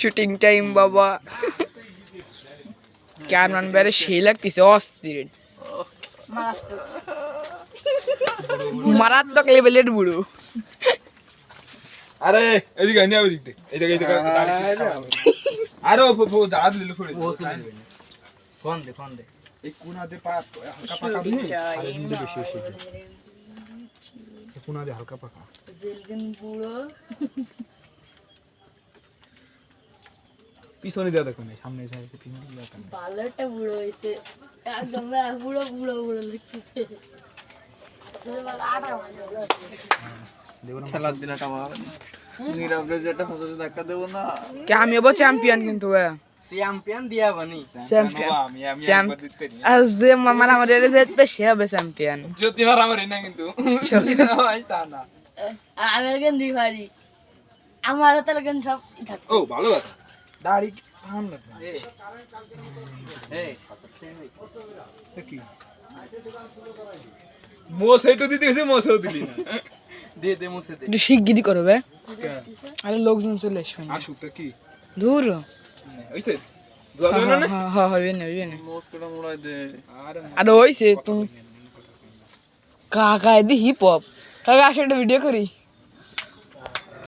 Shooting time বাবা। ক্যামেরান বেড়ে সেই লাগতেছে অস্থির। মারাত্মক লেভেলের বুড়ো। আরে এদিকে আনি এদিকে এদিকে আরে ও ফো ফুড়ে ফোন দে ফোন দে। এই পা হালকা পাকা আরে বেশি বেশি। এই কোনাতে হালকা পাকা। বুড়ো। পিছনে দেওয়া দেখো না সামনে যাই পিছনে দেওয়া দেখো না। ভালো একটা বুড়ো হয়েছে। একদম বুড়ো বুড়ো বুড়ো না। কে আমি হব চ্যাম্পিয়ন কিন্তু চ্যাম্পিয়ন আমার সব থাকবে ও ভালো কথা। দাড়ি এই। তা কি? মোসে তো দিতে গেছে মোসেও দিলি না। দে দে মুছে দে। একটু শিগগিরি করবে আরে লোকজন চলে আসবে না আসুক তা কি? দূর। ওইছে না? হ্যাঁ হ্যাঁ না না। মোস দে। আরে ওইছে তুমি কাকা এদি হিপ হপ কাকা আসে একটা ভিডিও করি।